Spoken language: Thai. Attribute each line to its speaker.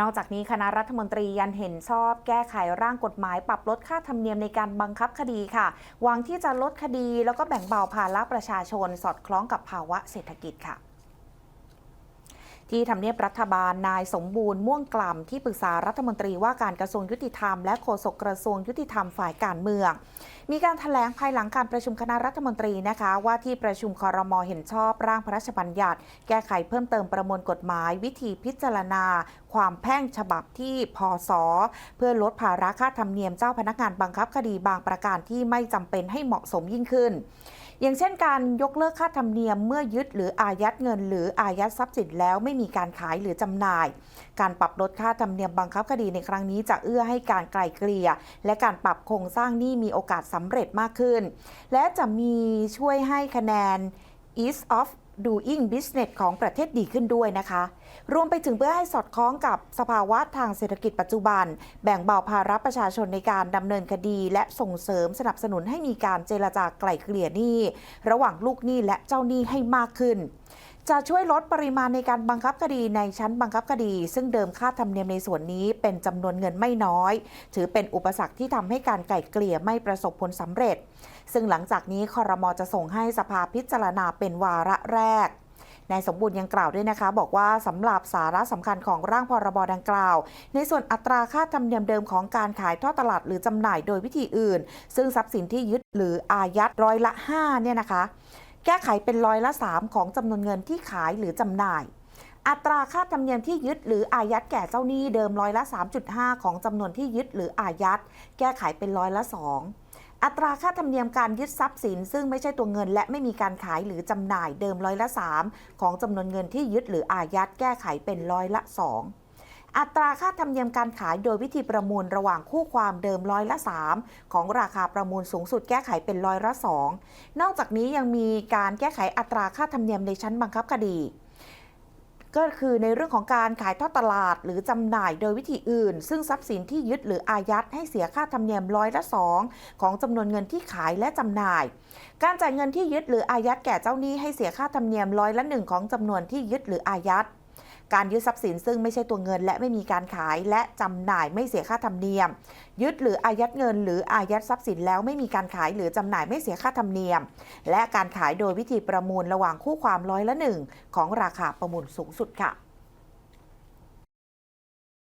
Speaker 1: นอกจากนี้คณะรัฐมนตรียันเห็นชอบแก้ไขร่างกฎหมายปรับลดค่าธรรมเนียมในการบังคับคดีค่ะ หวังที่จะลดคดีแล้วก็แบ่งเบาภาระประชาชน สอดคล้องกับภาวะเศรษฐกิจค่ะที่ทำเนียบรัฐบาลนายสมบูรณ์ม่วงกล่ำที่ปรึกษารัฐมนตรีว่าการกระทรวงยุติธรรมและโฆษกกระทรวงยุติธรรมฝ่ายการเมือง มีการถแถลงภายหลังการประชุมคณะรัฐมนตรีนะคะ ว่าที่ประชุมคอรมอเห็นชอบร่างพระราชบัญญัติ แก้ไขเพิ่มเติมประมวลกฎหมาย วิธีพิจารณา ความแพ่งฉบับที่พศเพื่อลดภาระค่าธรรมเนียมเจ้าพนักงานบังคับคดีบางประการที่ไม่จำเป็นให้เหมาะสมยิ่งขึ้น อย่างเช่นการยกเลิกค่าธรรมเนียมเมื่อยึดหรืออายัดเงิน หรืออายัดทรัพย์สินแล้วไม่มีการขายหรือจำหน่าย การปรับลดค่าธรรมเนียมบังคับคดีในครั้งนี้จะเอื้อให้การไกล่เกลี่ย และการปรับโครงสร้างหนี้มีโอกาสสำเร็จมากขึ้น และจะมีช่วยให้คะแนน ease of doing business ของประเทศดีขึ้นด้วยนะคะ รวมไปถึงเพื่อให้สอดคล้องกับสภาวะทางเศรษฐกิจปัจจุบัน แบ่งเบาภาระประชาชนในการดำเนินคดี และส่งเสริมสนับสนุนให้มีการเจรจาไกล่เกลี่ยหนี้ ระหว่างลูกหนี้และเจ้าหนี้ให้มากขึ้น จะช่วยลดปริมาณในการบังคับคดีในชั้นบังคับคดี ซึ่งเดิมค่าธรรมเนียมในส่วนนี้เป็นจำนวนเงินไม่น้อย ถือเป็นอุปสรรคที่ทำให้การไกล่เกลี่ยไม่ประสบผลสำเร็จ ซึ่งหลังจากนี้คอรมอจะส่งให้สภาพิจารณาเป็นวาระแรกนายสมบูรณ์ยังกล่าวด้วยนะคะ บอกว่าสำหรับสาระสำคัญของร่างพรบดังกล่าว ในส่วนอัตราค่าธรรมเนียมเดิมของการขายท่อตลาดหรือจำหน่ายโดยวิธีอื่น ซึ่งทรัพย์สินที่ยึดหรืออายัดร้อยละ5เนี่ยนะคะ แก้ไขเป็นร้อยละ 3 ของจำนวนเงินที่ขายหรือจำหน่าย อัตราค่าธรรมเนียมที่ยึดหรืออายัดแก่เจ้าหนี้เดิมร้อยละ 3.5 ของจำนวนที่ยึดหรืออายัด แก้ไขเป็นร้อยละ 2อัตราค่าธรรมเนียมการยึดทรัพย์สิน ซึ่งไม่ใช่ตัวเงิน และไม่มีการขายหรือจำหน่ายเดิมร้อยละ 3 ของจำนวนเงินที่ยึดหรืออายัดแก้ไขเป็นร้อยละ 2 อัตราค่าธรรมเนียมการขายโดยวิธีประมูลระหว่างคู่ความเดิมร้อยละ 3 ของราคาประมูลสูงสุดแก้ไขเป็นร้อยละ 2 นอกจากนี้ยังมีการแก้ไขอัตราค่าธรรมเนียมในชั้นบังคับคดีก็คือในเรื่องของการขายทอดตลาดหรือจำหน่ายโดยวิธีอื่น ซึ่งทรัพย์สินที่ยึดหรืออายัดให้เสียค่าธรรมเนียมร้อยละสองของจำนวนเงินที่ขายและจำหน่าย การจ่ายเงินที่ยึดหรืออายัดแก่เจ้าหนี้ให้เสียค่าธรรมเนียมร้อยละหนึ่งของจำนวนที่ยึดหรืออายัด การยึดทรัพย์สินซึ่งไม่ใช่ตัวเงิน และไม่มีการขายและจำหน่ายไม่เสียค่าธรรมเนียม ยึดหรืออายัดเงิน หรืออายัดทรัพย์สินแล้วไม่มีการขายหรือจำหน่ายไม่เสียค่าธรรมเนียม และการขายโดยวิธีประมูลระหว่างคู่ความร้อยละหนึ่งของราคาประมูลสูงสุดค่ะ